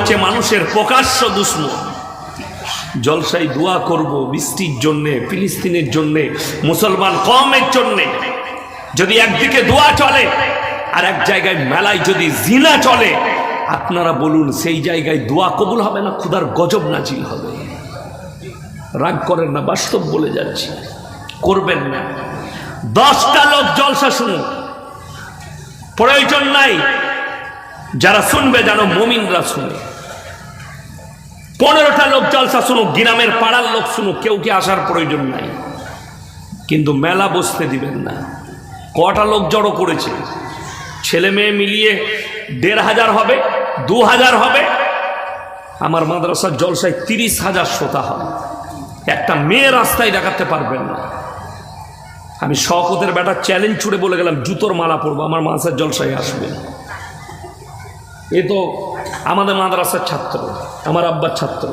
হচ্ছে মানুষের প্রকাশ্য দুশ্মন। জলসাই দোয়া করব বৃষ্টির জন্যে, ফিলিস্তিনের জন্যে, মুসলমান কমের জন্যে। যদি একদিকে দোয়া চলে, আর এক জায়গায় মেলায় যদি জিনা চলে, আপনারা বলুন সেই জায়গায় দোয়া কবুল হবে না, ক্ষুধার গজব নাজিল হবে? রাগ করেন না, বাস্তব বলে যাচ্ছি। করবেন না। দশটা লোক জলসা শুনুন প্রয়োজন নাই। যারা শুনবে যেন মমিনরা শুনে। পনেরোটা লোক জলসা শুনুক, গ্রামের পাড়ার লোক শুনুক, কেউ কি আসার প্রয়োজন নাই। কিন্তু মেলা বসতে দিবেন না। কটা লোক জড়ো করেছে? ছেলে মেয়ে মিলিয়ে দেড় হাজার হবে, দু হাজার হবে। আমার মাদ্রাসার জলসায় তিরিশ হাজার শ্রোতা হবে। একটা মেয়ে রাস্তায় দেখাতে পারবেন না। আমি শকতের বেটা চ্যালেঞ্জ ছুড়ে বলে গেলাম, জুতোর মালা পরবো, আমার মাদ্রাসার জলসায় আসবে। এ তো আমাদের মাদ্রাসার ছাত্র, আমার আব্বার ছাত্র।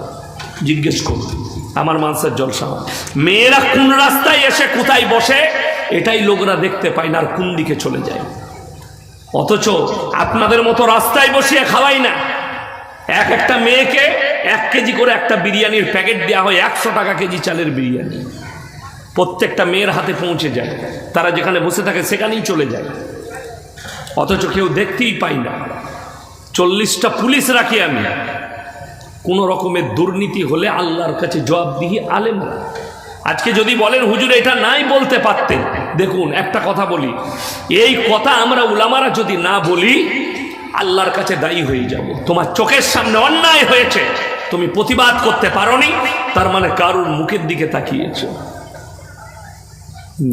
জিজ্ঞেস করুন, আমার মাদ্রাসার জলসা মেয়েরা কোন রাস্তায় এসে কোথায় বসে, এটাই লোকরা দেখতে পায় না আর কোন দিকে চলে যায়। অথচ আপনাদের মতো রাস্তায় বসিয়ে খাওয়াই না। এক একটা মেয়েকে এক কেজি করে একটা বিরিয়ানির প্যাকেট দেওয়া হয়, একশো টাকা কেজি চালের বিরিয়ানি। প্রত্যেকটা মেয়ের হাতে পৌঁছে যায়। তারা যেখানে বসে থাকে সেখানেই চলে যায়। অথচ কেউ দেখতেই পায় না। চল্লিশটা পুলিশ রাখি আমি। কোনো রকমের দুর্নীতি হলে আল্লাহর কাছে জবাবদিহি আলেমরা আজকে যদি বলেন, হুজুর, এটা নাই বলতে পারতেন। দেখুন, একটা কথা বলি। এই কথা আমরা উলামারা যদি না বলি, আল্লাহর কাছে দায়ী হয়ে যাব। তোমার চোখের সামনে অন্যায় হয়েছে। তুমি প্রতিবাদ করতে পারোনি, তার মানে কারুর মুখের দিকে তাকিয়েছ।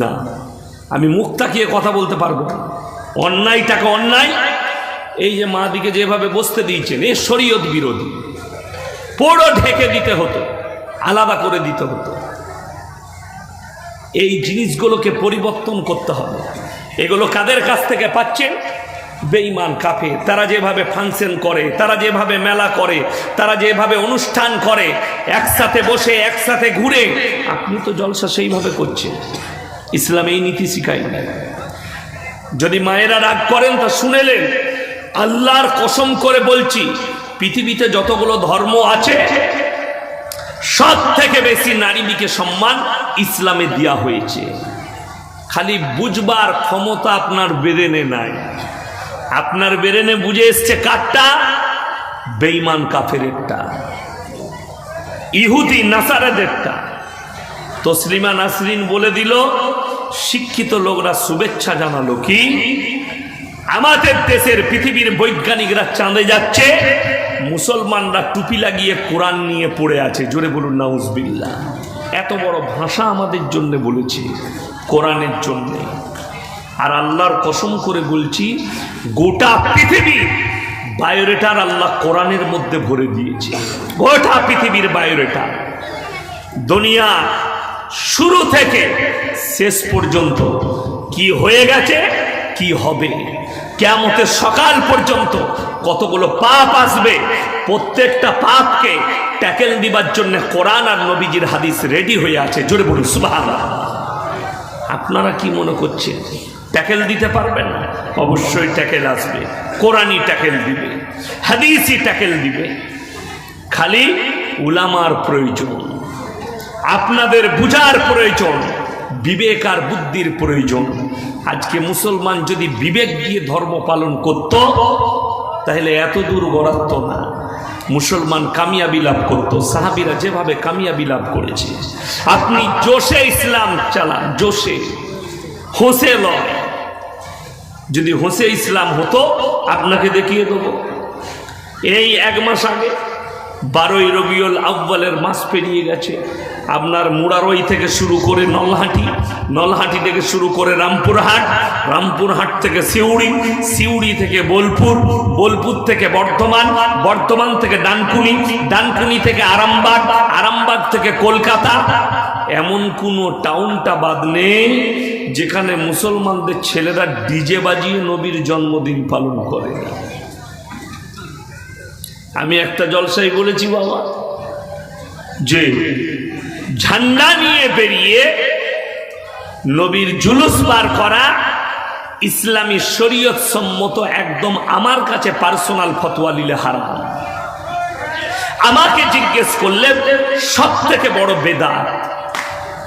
না, আমি মুখ তাকিয়ে কথা বলতে পারব অন্যায়টাকে অন্যায় এই যে মা দিকে যেভাবে বসতে দিয়েছেন, এ শরীয়ত বিরোধী। পুরো ঢেকে দিতে হতো, আলাদা করে দিতে হতো। এই জিনিসগুলোকে পরিবর্তন করতে হবে। এগুলো কাদের কাছ থেকে পাচ্ছেন? বেঈমান কাফে তারা যেভাবে ফাংশন করে, তারা যেভাবে মেলা করে, তারা যেভাবে অনুষ্ঠান করে, একসাথে বসে, একসাথে ঘুরে। আপনি তো জলসা সেইভাবে করছেন। ইসলাম এই নীতি শিখায় না যদি মায়েরা রাগ করেন তা শুনেলেন আল্লাহর কসম করে বলছি, পৃথিবীতে যতগুলো ধর্ম আছে সব থেকে বেশি নারীদিকে সম্মান ইসলামে দেওয়া হয়েছে। খালি বুঝবার ক্ষমতা আপনার বেরেনে নাই। আপনার বেরেনে বুঝে এসছে কাঠটা বেইমান কাফেরেরটা। ইহুদি নাসারাদেরটা। তসলিমা নাসরিন বলে দিল, শিক্ষিত লোকরা শুভেচ্ছা জানালো কি? আমাদের দেশের পৃথিবীর বৈজ্ঞানিকরা চাঁদে যাচ্ছে, মুসলমানরা টুপি লাগিয়ে কোরআন নিয়ে পড়ে আছে। জোরে বলুন নাউজবিল্লা এত বড় ভাষা আমাদের জন্য বলেছে, কোরআনের জন্য। আর আল্লাহর কসম করে বলছি, গোটা পৃথিবী বায়োরেটার আল্লাহ কোরআনের মধ্যে ভরে দিয়েছে। গোটা পৃথিবীর বায়োরেটা দুনিয়া শুরু থেকে শেষ পর্যন্ত কি হয়ে গেছে, কি হবে? কেমতের সকাল পর্যন্ত কতগুলো পাপ আসবে, প্রত্যেকটা পাপকে ট্যাকেল দিবার জন্য কোরআন আর নবীজির হাদিস রেডি হয়ে আছে। জোরে বলুন সুবাহ আপনারা কি মনে করছেন? ট্যাকেল দিতে পারবেন অবশ্যই ট্যাকেল আসবে। কোরআনই ট্যাকেল দিবে, হাদিসই ট্যাকেল দিবে। খালি উলামার প্রয়োজন, আপনাদের বুঝার প্রয়োজন বিবেক আর বুদ্ধির প্রয়োজন। আজকে মুসলমান যদি বিবেক দিয়ে ধর্ম পালন করত, তাহলে এত দূর গড়াত না। মুসলমান কামিয়াবি লাভ করত। সাহাবিরা যেভাবে কামিয়াবি লাভ করেছে। আপনি জোশে ইসলাম চালান, জোশে। হোসে লয়। যদি হোসে ইসলাম হতো, আপনাকে দেখিয়ে দেবো। এই এক মাস আগে বারোই রবিউল আব্বালের মাস পেরিয়ে গেছে। আপনার মুড়ারই থেকে শুরু করে নলহাটি নলহাটি থেকে শুরু করে রামপুরহাট রামপুরহাট থেকে সিউড়ি সিউড়ি থেকে বোলপুর বোলপুর থেকে বর্ধমান বর্ধমান থেকে ডানকুনি ডানকুনি থেকে আরামবাগ আরামবাগ থেকে কলকাতা। এমন কোনো টাউনটা বাদ নেই যেখানে মুসলমানদের ছেলেরা ডিজে বাজিয়ে নবীর জন্মদিন পালন করে। আমি একটা জলসাই বলেছি বাবা, যে ঝান্ডা নিয়ে বেরিয়ে নবীর জুলুস বার করা ইসলামী শরীয়ত সম্মত একদম আমার কাছে পার্সোনাল ফতোয়া নিলে হারাম। আমাকে জিজ্ঞেস করলেন সব থেকে বড় বেদাত।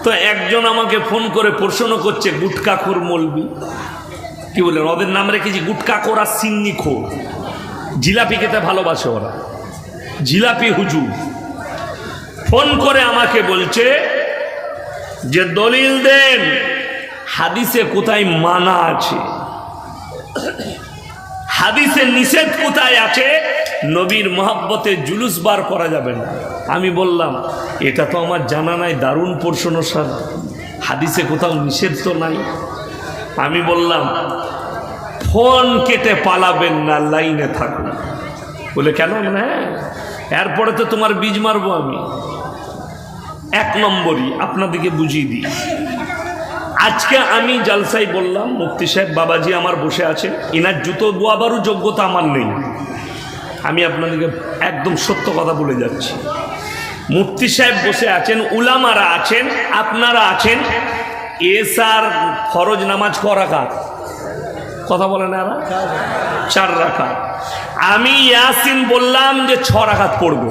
তো একজন আমাকে ফোন করে প্রশ্ন করছে গুটকাখোর মলবি? কি বললেন? ওদের নাম রেখেছি গুটকাখোর আর সিন্নি খোর। জিলাপি খেতে ভালোবাসে ওরা। জিলাপি হুজুর। ফোন করে আমাকে বলছে যে, দলিল দেন, হাদিসে কোথায় মানা আছে? হাদিসে নিষেধ কোথায় আছে? নবীর মহাব্বতে জুলুস বার করা যাবে না। আমি বললাম, এটা তো আমার জানা নাই, দারুণ প্রশ্ন স্যার। হাদিসে কোথাও নিষেধ তো নাই। আমি বললাম, ফোন কেটে পালাবেন না, লাইনে থাকুন। বলে, কেন? না এরপরে তো তোমার বীজ মারবো আমি। এক নম্বরই আপনাদেরকে বুঝিয়ে দিই। আজকে আমি জালসাই বললাম, মুফতি সাহেব, বাবাজি আমার বসে আছে এনার জুতো দোয়াবারও যোগ্যতা আমার নেই। আমি আপনাদেরকে একদম সত্য কথা বলে যাচ্ছি। মুফতি সাহেব বসে আছেন, উলামারা আছেন, আপনারা আছেন, এসার ফরজ নামাজ ক করাকাত কথা বলেন এরা? চার রাখা আমি ইয়াসিন বললাম যে ছ রাখাত পড়ব।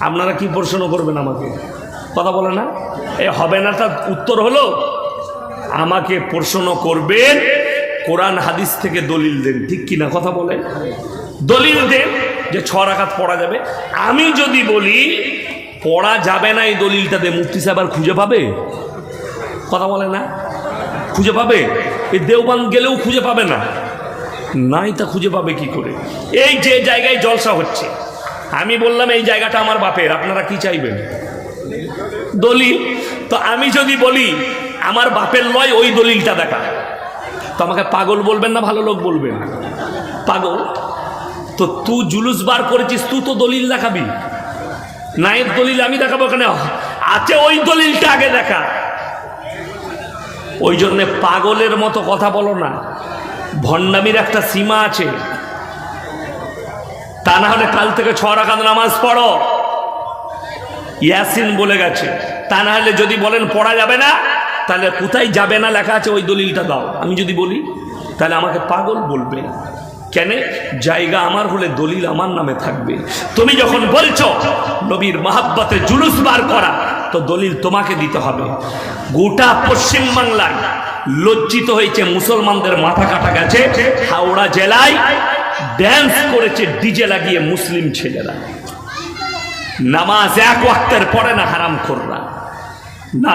আপনারা কি প্রশ্ন করবেন আমাকে? কথা বলে না? এ হবে না তার উত্তর হলো, আমাকে প্রশ্ন করবেন, কোরআন হাদিস থেকে দলিল দেন। ঠিক কিনা কথা বলে? দলিল দেন যে ছ রাখাত পড়া যাবে। আমি যদি বলি, পড়া যাবে না এই দলিলটা দে মুফতি সাহেব আর খুঁজে পাবে? কথা বলে না? খুঁজে পাবে? এই দেওবান গেলেও খুঁজে পাবে না। নাই তা খুঁজে পাবে কি করে? এই যে জায়গায় জলসা হচ্ছে, আমি বললাম এই জায়গাটা আমার বাপের, আপনারা কি চাইবেন? দলিল। তো আমি যদি বলি, আমার বাপের লয় ওই দলিলটা দেখা। তো আমাকে পাগল বলবেন না, ভালো লোক বলবেন। পাগল? তো তুই জুলুস বার করেছিস, তুই তো দলিল দেখাবি। নায়ের দলিল আমি দেখাবো কেন? আছে ওই দলিলটা আগে দেখা। ওই জন্যে পাগলের মতো কথা বলো না। ভণ্ডামির একটা সীমা আছে। তা না হলে কাল থেকে ছ রাখাত নামাজ পড়ো। ইয়াসিন বলে গেছে। তা না হলে যদি বলেন পড়া যাবে না, তাহলে কোথায় যাবে না লেখা আছে ওই দলিলটা দাও। আমি যদি বলি, তাহলে আমাকে পাগল বলবে। কেন? জায়গা আমার হলে দলিল আমার নামে থাকবে। তুমি যখন বলছো, নবীর মাহাব্বতে জুলুস বার করা, তো দলিল তোমাকে দিতে হবে। গোটা পশ্চিম বাংলায় লজ্জিত হয়েছে মুসলমানদের মাথা কাটা গেছে। হাওড়া জেলায় ড্যান্স করেছে ডিজে লাগিয়ে মুসলিম ছেলেরা। নামাজ এক ওয়াক্তের পরে না হারাম কররা না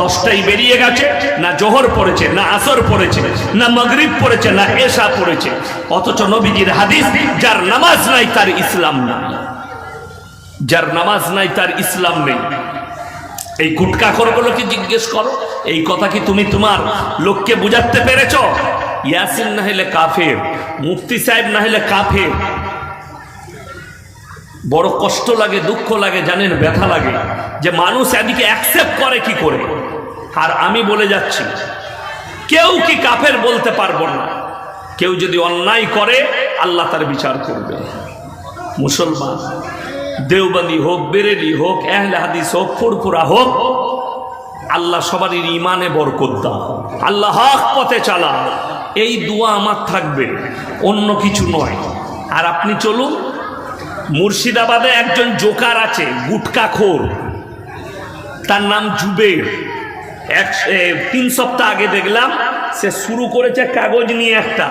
দশটাই বেরিয়ে গেছে, না জোহর পড়েছে, না আসর পড়েছে, না মগরিব পড়েছে, না এশা পড়েছে। অথচ নবীজির হাদিস, যার নামাজ নাই তার ইসলাম নাই। যার নামাজ নাই তার ইসলাম নেই। এই গুটকা খরগুলোকে জিজ্ঞেস করো, এই কথা কি তুমি তোমার লোককে বুঝাতে পেরেছ? ইয়াসিন না হলে কাফের, মুফতি সাহেব না হলে কাফের বড় কষ্ট লাগে, দুঃখ লাগে, জানেন, ব্যথা লাগে। যে মানুষ এদিকে অ্যাকসেপ্ট করে কি করে? আর আমি বলে যাচ্ছি, কেউ কি কাফের বলতে পারব না। কেউ যদি অন্যায় করে, আল্লাহ তার বিচার করবে। মুসলমান, দেওবন্দি হোক, বেরেলি হোক এহলে হাদিস হোক, ফুরফুরা হোক, আল্লাহ সবারই ইমানে বরকত দাও। আল্লাহ হক পথে চালা এই দোয়া আমার থাকবে, অন্য কিছু নয়। আর আপনি চলুন মুর্শিদাবাদে একজন জোকার আছে গুটকাখোর তার নাম জুবের। এক তিন সপ্তাহ আগে দেখলাম, সে শুরু করেছে কাগজ নিয়ে একটা।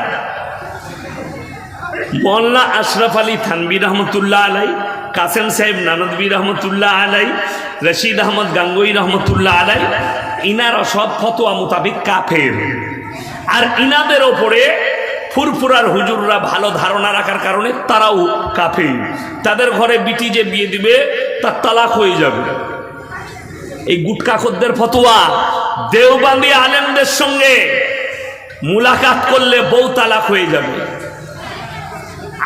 মোল্লা আশরাফ আলী থানবী রহমতুল্লাহ আলাই, কাসেম সাহেব নানদবী রহমতুল্লাহ আলাই, রশিদ আহমদ গাঙ্গুই রহমতুল্লাহ আলাই, ইনারা সব ফতোয়া মোতাবেক কাফের। আর ইনাদের ওপরে ফুরফুরার হুজুররা ভালো ধারণা রাখার কারণে তারাও কাফের। তাদের ঘরে বিটি যে বিয়ে দিবে, তার তালাক হয়ে যাবে। এই গুটকাখদ্দের ফতোয়া, দেওবান্দি আলেমদের সঙ্গে মুলাকাত করলে বউ তালাক হয়ে যাবে।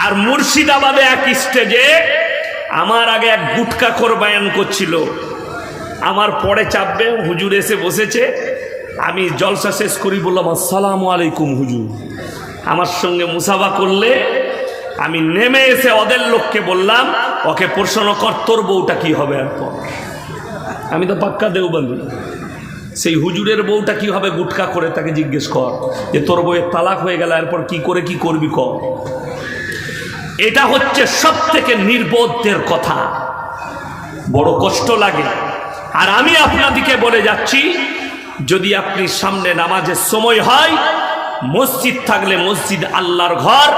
আর মুর্শিদাবাদে এক স্টেজে আমার আগে এক গুটকা খোর বায়ান করছিল। আমার পরে চাপবে, হুজুর এসে বসেছে। আমি জলসা শেষ করি, বললাম, আসসালামু আলাইকুম হুজুর। আমার সঙ্গে মুসাফা করলে আমি নেমে এসে ওদের লোককে বললাম, ওকে প্রশ্ন কর, তোর বউটা কি হবে এরপর আমি তো পাক্কা দেওবন্দি। সেই হুজুরের বউটা কি হবে গুটকা করে তাকে জিজ্ঞেস কর, যে তোর বউয়ের তালাক হয়ে গেল, এরপর কি করে, কি করবি কর। এটা হচ্ছে সব থেকে নির্বোধদের কথা। বড় কষ্ট লাগে। আর আমি আপনাদিকে বলে যাচ্ছি, যদি আপনি সামনে নামাজের সময় হয় মসজিদ থাকলে মসজিদ আল্লাহর ঘর।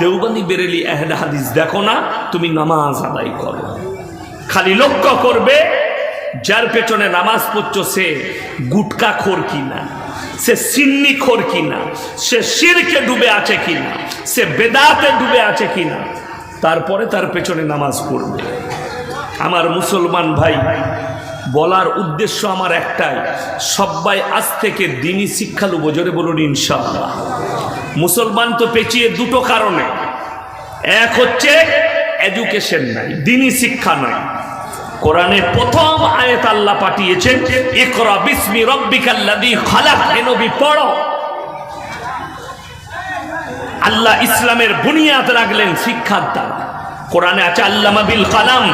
দেওবানি বেরেলি এহলে হাদিস দেখো না, তুমি নামাজ আদায় করো। খালি লক্ষ্য করবে, যার পেছনে নামাজ পড়ছ সে গুটকা খোর কিনা, সে সিন্নি খোর কিনা, সে শিরকে ডুবে আছে কিনা, সে বেদাতে ডুবে আছে কিনা, তারপরে তার পেছনে নামাজ পড়বে। আমার মুসলমান ভাই ভাই বলার উদ্দেশ্য আমার একটাই, সবাই আজ থেকে দিনই শিক্ষা লুবো জোরে বলুন ইনশাআল্লাহ। মুসলমান তো পেঁচিয়ে দুটো কারণে। এক হচ্ছে এডুকেশন নাই, দিনই শিক্ষা নাই। কোরআনে প্রথম আয়াত আল্লাহ পাঠিয়েছেন, ইকরা বিসমি রব্বিকাল্লাযী খালাক। হে নবী, পড়ো। আল্লাহ ইসলামের বুনিয়াদ রাখলেন শিক্ষার দ্বারা। কোরআনে আছে আল্লামা বিল কালাম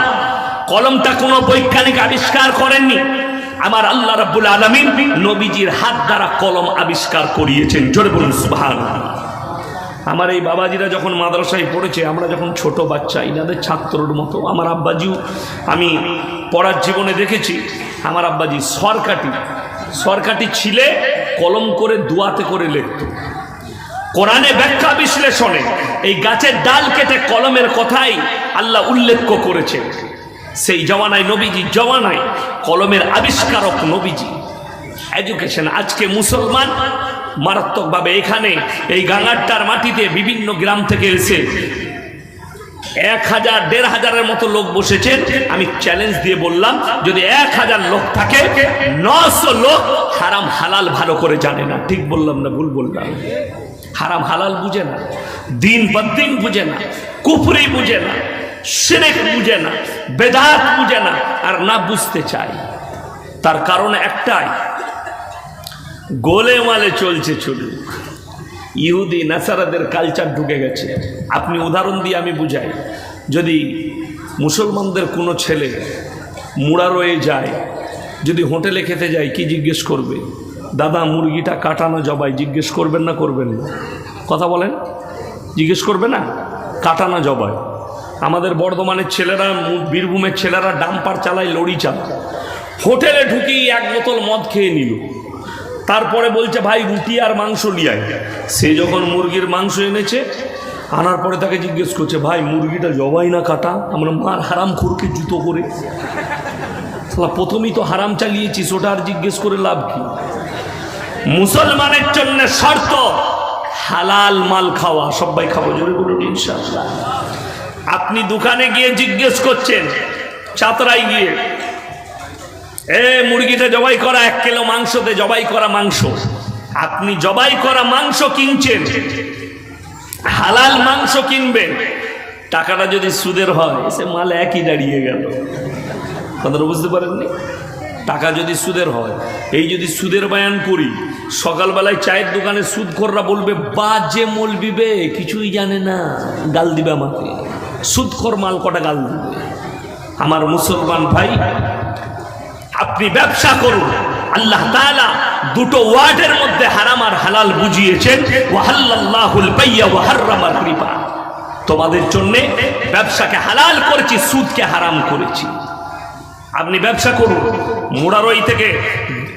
কলমটা কোনো বৈজ্ঞানিক আবিষ্কার করেননি। আমার আল্লাহ রাব্বুল আলামিন নবীজির হাত দ্বারা কলম আবিষ্কার করিয়েছেন। জোরে বলুন, সুবহানাল্লাহ। আমার এই বাবাজিরা যখন মাদ্রাসায় পড়েছে, আমরা যখন ছোট বাচ্চা, ইনাদের ছাত্রর মতো, আমার আব্বাজিও, আমি পড়ার জীবনে দেখেছি, আমার আব্বাজি সরকাটি সরকাটি ছিলে, কলম করে দুয়াতে করে লিখত। কোরআনে ব্যাখ্যা বিশ্লেষণে এই গাছের ডাল কেটে কলমের কথাই আল্লাহ উল্লেখ করেছেন সেই জওয়ানায় নবীজি, জওয়ানায় কলমের আবিষ্কারক নবীজি। এডুকেশন আজকে মুসলমান, মারাত্মকভাবে এখানে এই গাঙ্গারটার মাটিতে বিভিন্ন গ্রাম থেকে এসে এক হাজার, দেড় হাজারের মতো লোক বসেছে আমি চ্যালেঞ্জ দিয়ে বললাম, যদি এক হাজার লোক থাকে, নশো লোক হারাম হালাল ভালো করে জানে না। ঠিক বললাম না, ভুল বললাম। হারাম হালাল বুঝে না, দিন বদিন বুঝে না, কুফরি বুঝে না। সিরেক বুঝে না, বেদাত বুঝে না, আর না বুঝতে চায়। তার কারণ একটাই, গোলে মালে চলছে চলুক ইহুদি, নাসারাদের কালচার ঢুকে গেছে। আপনি উদাহরণ দিয়ে আমি বুঝাই, যদি মুসলমানদের কোনো ছেলে মুড়া রয়ে যায়, যদি হোটেলে খেতে যায়, কি জিজ্ঞেস করবে? দাদা, মুরগিটা কাটানো জবাই, জিজ্ঞেস করবেন না করবেন না? কথা বলেন? জিজ্ঞেস করবে না? কাটানো জবাই। আমাদের বর্ধমানের ছেলেরা, বীরভূমের ছেলেরা ডাম্পার চালায় লড়ি চালায়। হোটেলে ঢুকি এক বোতল মদ খেয়ে নিল। তারপরে বলছে, ভাই, রুটি আর মাংস লিয়াই সে যখন মুরগির মাংস এনেছে, আনার পরে তাকে জিজ্ঞেস করছে, ভাই, মুরগিটা জবাই না কাটা? আমরা মার হারাম খুরকে জুতো করে প্রথমেই তো হারাম চালিয়েছিস, ওটা আর জিজ্ঞেস করে লাভ কি? মুসলমানের জন্য শর্ত, হালাল মাল খাওয়া। সবাই খাব, জোরে বলুন, ইনশাআল্লাহ। আপনি দোকানে গিয়ে জিজ্ঞেস করছেন চাতরাই গিয়ে, এ মুরগিটা জবাই করা এক কিলো মাংসতে জবাই করা মাংস। আপনি জবাই করা মাংস কিনছেন, হালাল মাংস কিনবেন, টাকাটা যদি সুদের হয়, সে মাল একই দাঁড়িয়ে গেল। কথাটা বুঝতে পারেননি? টাকা যদি সুদের হয়, এই যদি সুদের বায়ান করি, সকালবেলায় চায়ের দোকানে সুদখোররা বলবে বা বাজে মলবিবে কিছুই জানে না। গাল দিবে আমাকে। সুদখোর মাল কটা গাল দিবে? আমার মুসলমান ভাই, আপনি ব্যবসা করুন। আল্লাহ তাআলা দুটো ওয়ার্ডের মধ্যে হারাম আর হালাল বুঝিয়েছেন। ওয়াহাল্লাহুল বাইয়া ওয়া হাররামাল রিবা। তোমাদের জন্য ব্যবসাকে হালাল করেছি, সুদকে হারাম করেছি। আপনি ব্যবসা করুন। মোড়ারই থেকে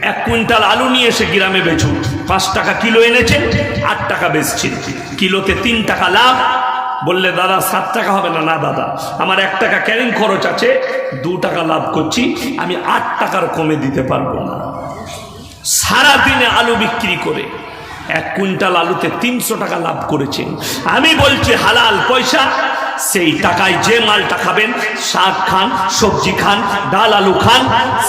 এক কুইন্টাল আলু নিয়ে এসে গ্রামে বেচুন। পাঁচ টাকা কিলো এনেছেন, আট টাকা বেচছেন। কিলোতে তিন টাকা লাভ বললে, দাদা, সাত টাকা হবে না? না, দাদা, আমার এক টাকা ক্যারিং খরচ আছে, দু টাকা লাভ করছি, আমি আট টাকার কমে দিতে পারব না। সারাদিনে আলু বিক্রি করে এক কুইন্টাল আলুতে তিনশো টাকা লাভ করেছেন। আমি বলছি, হালাল পয়সা, সেই টাকায় যে মালটা খাবেন, শাক খান, সবজি খান, ডাল আলু খান,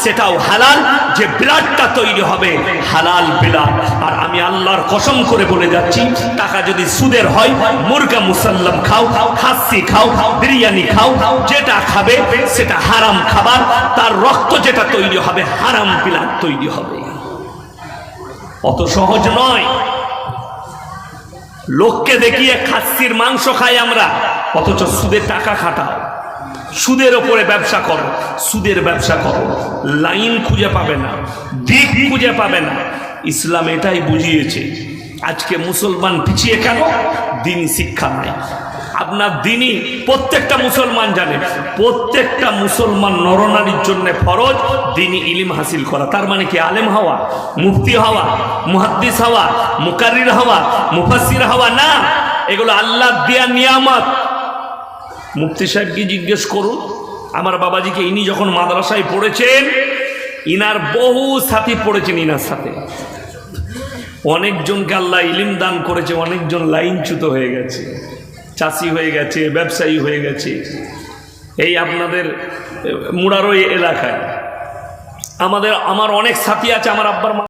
সেটাও হালাল, যে ব্লাডটা তৈরি হবে, হালাল ব্লাড আর আমি আল্লাহর কসম করে বলে যাচ্ছি, টাকা যদি সুদের হয়, মুরগা মুসাল্লাম খাও, খাসি খাও, বিরিয়ানি খাও, যেটা খাবে, সেটা হারাম খাবার, তার রক্ত যেটা তৈরি হবে, হারাম ব্লাড তৈরি হবে। অত সহজ নয়। লোককে দেখিয়ে খাসির মাংস খাই আমরা, অথচ সুদের টাকা খাটাও। সুদের ওপরে ব্যবসা করো, সুদের ব্যবসা করো। লাইন খুঁজে পাবে না, দিক খুঁজে পাবে না। ইসলাম এটাই বুঝিয়েছে। আজকে মুসলমান পিছিয়ে কেন? দিন শিক্ষা নাই আপনার দিনই প্রত্যেকটা মুসলমান জানে, প্রত্যেকটা মুসলমান নরনারীর জন্য ফরজ, দিনই ইলিম হাসিল করা। তার মানে কি? আলেম হওয়া, মুফতি হওয়া, মুহাদ্দিস হওয়া মুকারির হওয়া মুফাসির হওয়া না। এগুলো আল্লাহ দেয়া নিয়ামত। মুফতি সাহেবকে জিজ্ঞেস করুন? আমার বাবাজিকে ইনি যখন মাদ্রাসায় পড়েছেন, ইনার বহু সাথী পড়েছেন ইনার সাথে। অনেকজনকে আল্লাহ ইলিম দান করেছে, অনেকজন লাইনচ্যুত হয়ে গেছে। চাষি হয়ে গেছে, ব্যবসায়ী হয়ে গেছে। এই আপনাদের মুড়ারই এলাকায়। আমাদের, আমার অনেক সাথী আছে, আমার আব্বার